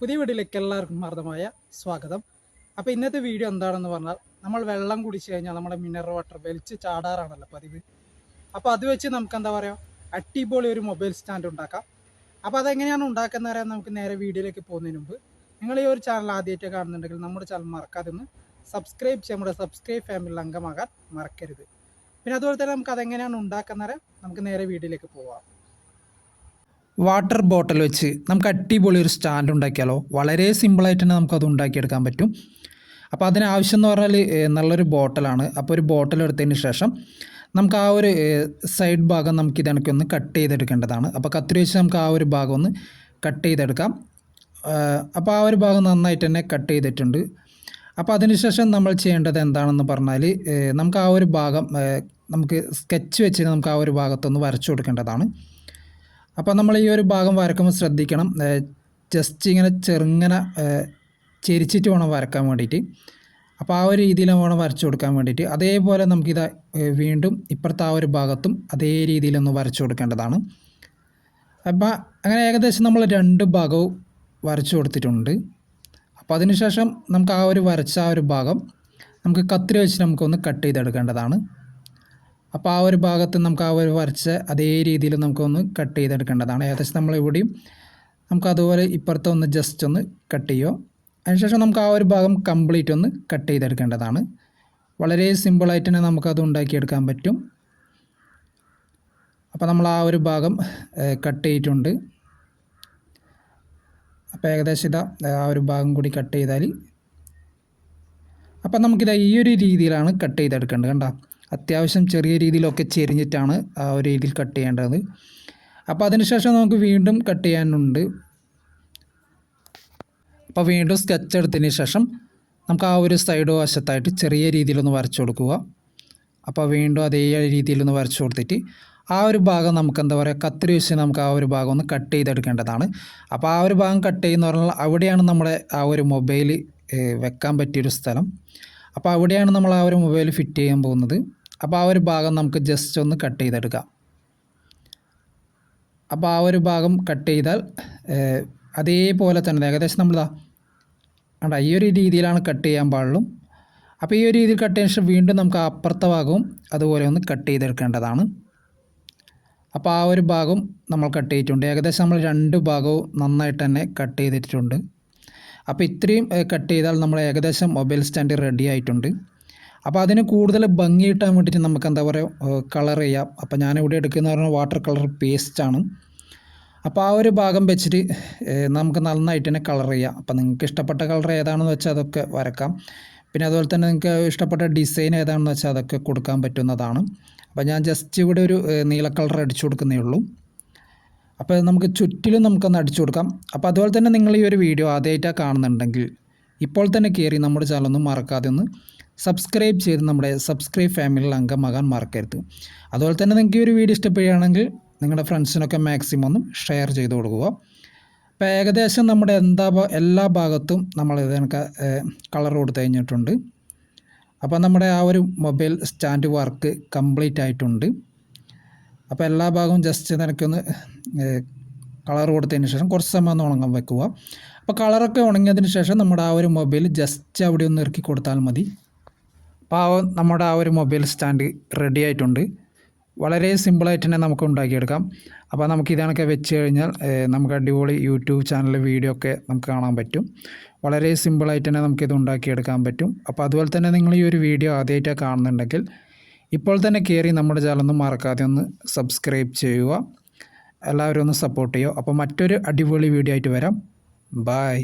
പുതിയ വീഡിയോയിലേക്ക് എല്ലാവർക്കും ഹാർദമായ സ്വാഗതം. അപ്പോൾ ഇന്നത്തെ വീഡിയോ എന്താണെന്ന് പറഞ്ഞാൽ നമ്മൾ വെള്ളം കുടിച്ചു കഴിഞ്ഞാൽ നമ്മുടെ മിനറൽ വാട്ടർ വലിച്ച് ചാടാറാണല്ലോ പതിവ്. അപ്പോൾ അത് വെച്ച് നമുക്ക് എന്താ പറയുക അടിപൊളി ഒരു മൊബൈൽ സ്റ്റാൻഡ് ഉണ്ടാക്കാം. അപ്പോൾ അതെങ്ങനെയാണ് ഉണ്ടാക്കുന്നത് പറയാൻ നമുക്ക് നേരെ വീഡിയോയിലേക്ക് പോകുന്നതിന് മുമ്പ് നിങ്ങൾ ഈ ഒരു ചാനൽ ആദ്യമായിട്ട് കാണുന്നുണ്ടെങ്കിൽ നമ്മുടെ ചാനൽ മറക്കാതെ ഒന്ന് സബ്സ്ക്രൈബ് ചെയ്യാൻ നമ്മുടെ സബ്സ്ക്രൈബ് ഫാമിലിയിൽ അംഗമാകാൻ മറക്കരുത്. പിന്നെ അതുപോലെ തന്നെ നമുക്ക് അതെങ്ങനെയാണ് ഉണ്ടാക്കുന്നത് നമുക്ക് നേരെ വീഡിയോയിലേക്ക് പോവാം. വാട്ടർ ബോട്ടിൽ വെച്ച് നമുക്ക് അടിപൊളി ഒരു സ്റ്റാൻഡ് ഉണ്ടാക്കിയാലോ? വളരെ സിമ്പിളായിട്ട് തന്നെ നമുക്കത് ഉണ്ടാക്കിയെടുക്കാൻ പറ്റും. അപ്പോൾ അതിന് ആവശ്യം എന്ന് പറഞ്ഞാൽ നല്ലൊരു ബോട്ടിലാണ്. അപ്പോൾ ഒരു ബോട്ടിൽ എടുത്തതിന് ശേഷം നമുക്ക് ആ ഒരു സൈഡ് ഭാഗം നമുക്ക് ഇതണക്കി ഒന്ന് കട്ട് ചെയ്തെടുക്കേണ്ടതാണ്. അപ്പോൾ കത്തിരി വെച്ച് നമുക്ക് ആ ഒരു ഭാഗം ഒന്ന് കട്ട് ചെയ്തെടുക്കാം. അപ്പോൾ ആ ഒരു ഭാഗം നന്നായിട്ട് തന്നെ കട്ട് ചെയ്തിട്ടുണ്ട്. അപ്പോൾ അതിനുശേഷം നമ്മൾ ചെയ്യേണ്ടത് എന്താണെന്ന് പറഞ്ഞാൽ നമുക്ക് ആ ഒരു ഭാഗം നമുക്ക് സ്കെച്ച് വെച്ച് നമുക്ക് ആ ഒരു ഭാഗത്തൊന്ന് വരച്ചു കൊടുക്കേണ്ടതാണ്. അപ്പോൾ നമ്മൾ ഈ ഒരു ഭാഗം വരക്കുമ്പോൾ ശ്രദ്ധിക്കണം. ജസ്റ്റ് ഇങ്ങനെ ചെറുങ്ങനെ ചെരിച്ചിട്ട് വേണം വരക്കാൻ വേണ്ടിയിട്ട്. അപ്പോൾ ആ ഒരു രീതിയിൽ വേണം വരച്ചു കൊടുക്കാൻ വേണ്ടിയിട്ട്. അതേപോലെ നമുക്കിത് വീണ്ടും ഇപ്പുറത്തെ ആ ഒരു ഭാഗത്തും അതേ രീതിയിലൊന്ന് വരച്ചു കൊടുക്കേണ്ടതാണ്. അപ്പോൾ അങ്ങനെ ഏകദേശം നമ്മൾ രണ്ട് ഭാഗവും വരച്ചു കൊടുത്തിട്ടുണ്ട്. അപ്പോൾ അതിനുശേഷം നമുക്ക് ആ ഒരു വരച്ച ആ ഒരു ഭാഗം നമുക്ക് കത്തിരി വെച്ച് നമുക്കൊന്ന് കട്ട് ചെയ്തെടുക്കേണ്ടതാണ്. അപ്പോൾ ആ ഒരു ഭാഗത്ത് നമുക്ക് ആ ഒരു വരച്ച അതേ രീതിയിൽ നമുക്കൊന്ന് കട്ട് ചെയ്തെടുക്കേണ്ടതാണ്. ഏകദേശം നമ്മൾ ഇവിടെയും നമുക്ക് അതുപോലെ ഇപ്പുറത്തെ ഒന്ന് ജസ്റ്റ് ഒന്ന് കട്ട് ചെയ്യുമോ അതിനുശേഷം നമുക്ക് ആ ഒരു ഭാഗം കംപ്ലീറ്റ് ഒന്ന് കട്ട് ചെയ്തെടുക്കേണ്ടതാണ്. വളരെ സിമ്പിളായിട്ട് തന്നെ നമുക്കത് ഉണ്ടാക്കിയെടുക്കാൻ പറ്റും. അപ്പോൾ നമ്മൾ ആ ഒരു ഭാഗം കട്ട് ചെയ്തിട്ടുണ്ട്. അപ്പോൾ ഏകദേശം ഇതാ ആ ഒരു ഭാഗം കൂടി കട്ട് ചെയ്താൽ അപ്പം നമുക്കിത് ഈ ഒരു രീതിയിലാണ് കട്ട് ചെയ്തെടുക്കേണ്ടത് കണ്ടോ. അത്യാവശ്യം ചെറിയ രീതിയിലൊക്കെ ചെരിഞ്ഞിട്ടാണ് ആ ഒരു രീതിയിൽ കട്ട് ചെയ്യേണ്ടത്. അപ്പോൾ അതിനുശേഷം നമുക്ക് വീണ്ടും കട്ട് ചെയ്യാനുണ്ട്. അപ്പോൾ വീണ്ടും സ്കെച്ച് എടുത്തതിന് ശേഷം നമുക്ക് ആ ഒരു സൈഡ് വശത്തായിട്ട് ചെറിയ രീതിയിലൊന്ന് വരച്ചു കൊടുക്കുക. അപ്പോൾ വീണ്ടും അതേ രീതിയിലൊന്ന് വരച്ചു കൊടുത്തിട്ട് ആ ഒരു ഭാഗം നമുക്ക് എന്താ പറയുക കത്തിരി വെച്ച് നമുക്ക് ആ ഒരു ഭാഗം ഒന്ന് കട്ട് ചെയ്തെടുക്കേണ്ടതാണ്. അപ്പോൾ ആ ഒരു ഭാഗം കട്ട് ചെയ്യുന്ന പറഞ്ഞാൽ അവിടെയാണ് നമ്മുടെ ആ ഒരു മൊബൈൽ വെക്കാൻ പറ്റിയൊരു സ്ഥലം. അപ്പോൾ അവിടെയാണ് നമ്മൾ ആ ഒരു മൊബൈൽ ഫിറ്റ് ചെയ്യാൻ പോകുന്നത്. അപ്പോൾ ആ ഒരു ഭാഗം നമുക്ക് ജസ്റ്റ് ഒന്ന് കട്ട് ചെയ്തെടുക്കാം. അപ്പോൾ ആ ഒരു ഭാഗം കട്ട് ചെയ്താൽ അതേപോലെ തന്നെ ഏകദേശം നമ്മളിതാ കണ്ട ഈ ഒരു രീതിയിലാണ് കട്ട് ചെയ്യാൻ പാടുള്ളൂ. അപ്പോൾ ഈ ഒരു രീതിയിൽ കട്ട് ചെയ്ത ശേഷം വീണ്ടും നമുക്ക് അപ്പുറത്തെ ഭാഗവും അതുപോലെ ഒന്ന് കട്ട് ചെയ്തെടുക്കേണ്ടതാണ്. അപ്പോൾ ആ ഒരു ഭാഗം നമ്മൾ കട്ട് ചെയ്തിട്ടുണ്ട്. ഏകദേശം നമ്മൾ രണ്ട് ഭാഗവും നന്നായിട്ട് തന്നെ കട്ട് ചെയ്തിട്ടുണ്ട്. അപ്പോൾ ഇത്രയും കട്ട് ചെയ്താൽ നമ്മൾ ഏകദേശം മൊബൈൽ സ്റ്റാൻഡ് റെഡി ആയിട്ടുണ്ട്. അപ്പോൾ അതിന് കൂടുതൽ ഭംഗി കിട്ടാൻ വേണ്ടിയിട്ട് നമുക്ക് എന്താ പറയുക കളർ ചെയ്യാം. അപ്പോൾ ഞാൻ ഇവിടെ എടുക്കുന്ന പറഞ്ഞാൽ വാട്ടർ കളർ പേസ്റ്റാണ് അപ്പോൾ ആ ഒരു ഭാഗം വെച്ചിട്ട് നമുക്ക് നന്നായിട്ട് തന്നെ കളർ ചെയ്യാം. അപ്പോൾ നിങ്ങൾക്ക് ഇഷ്ടപ്പെട്ട കളർ ഏതാണെന്ന് വെച്ചാൽ അതൊക്കെ വരക്കാം. പിന്നെ അതുപോലെ തന്നെ നിങ്ങൾക്ക് ഇഷ്ടപ്പെട്ട ഡിസൈൻ ഏതാണെന്ന് വെച്ചാൽ അതൊക്കെ കൊടുക്കാൻ പറ്റുന്നതാണ്. അപ്പോൾ ഞാൻ ജസ്റ്റ് ഇവിടെ ഒരു നീല കളർ അടിച്ചു കൊടുക്കുന്നേ ഉള്ളൂ. അപ്പോൾ നമുക്ക് ചുറ്റിലും നമുക്കൊന്ന് അടിച്ചു കൊടുക്കാം. അപ്പോൾ അതുപോലെ തന്നെ നിങ്ങൾ ഈ ഒരു വീഡിയോ ആദ്യമായിട്ടാണ് കാണുന്നുണ്ടെങ്കിൽ ഇപ്പോൾ തന്നെ കയറി നമ്മുടെ ചാനൽ ഒന്ന് മറക്കാതെ ഒന്ന് സബ്സ്ക്രൈബ് ചെയ്ത് നമ്മുടെ സബ്സ്ക്രൈബ് ഫാമിലിയിൽ അംഗമാകാൻ മറക്കരുത്. അതുപോലെ തന്നെ നിങ്ങൾക്ക് ഈ ഒരു വീഡിയോ ഇഷ്ടപ്പെടുകയാണെങ്കിൽ നിങ്ങളുടെ ഫ്രണ്ട്സിനൊക്കെ മാക്സിമം ഒന്നും ഷെയർ ചെയ്ത് കൊടുക്കുക. അപ്പോൾ ഏകദേശം നമ്മുടെ എന്താ എല്ലാ ഭാഗത്തും നമ്മൾ ഇതിനൊക്കെ കളർ കൊടുത്തു കഴിഞ്ഞിട്ടുണ്ട്. അപ്പോൾ നമ്മുടെ ആ ഒരു മൊബൈൽ സ്റ്റാൻഡ് വർക്ക് കംപ്ലീറ്റ് ആയിട്ടുണ്ട്. അപ്പോൾ എല്ലാ ഭാഗവും ജസ്റ്റ് നിനക്കൊന്ന് കളർ കൊടുത്തതിന് ശേഷം കുറച്ച് സമയം ഒന്ന് ഉണങ്ങാൻ വെക്കുക. അപ്പോൾ കളറൊക്കെ ഉണങ്ങിയതിന് ശേഷം നമ്മുടെ ആ ഒരു മൊബൈൽ ജസ്റ്റ് അവിടെ ഒന്ന് ഇറക്കി കൊടുത്താൽ മതി. അപ്പോൾ നമ്മുടെ ആ ഒരു മൊബൈൽ സ്റ്റാൻഡ് റെഡി ആയിട്ടുണ്ട്. വളരെ സിമ്പിളായിട്ട് തന്നെ നമുക്ക് ഉണ്ടാക്കിയെടുക്കാം. അപ്പോൾ നമുക്ക് ഇതാണൊക്കെ വെച്ച് കഴിഞ്ഞാൽ നമുക്ക് അടിപൊളി യൂട്യൂബ് ചാനൽ വീഡിയോ ഒക്കെ നമുക്ക് കാണാൻ പറ്റും. വളരെ സിമ്പിളായിട്ട് തന്നെ നമുക്കിത് ഉണ്ടാക്കിയെടുക്കാൻ പറ്റും. അപ്പോൾ അതുപോലെ തന്നെ നിങ്ങൾ ഈ ഒരു വീഡിയോ ആദ്യമായിട്ടാണ് കാണുന്നുണ്ടെങ്കിൽ ഇപ്പോൾ തന്നെ കയറി നമ്മുടെ ചാനലൊന്നും മറക്കാതെ ഒന്ന് സബ്സ്ക്രൈബ് ചെയ്യുക. എല്ലാവരും ഒന്ന് സപ്പോർട്ട് ചെയ്യുക. അപ്പോൾ മറ്റൊരു അടിപൊളി വീഡിയോ ആയിട്ട് വരാം. ബായ്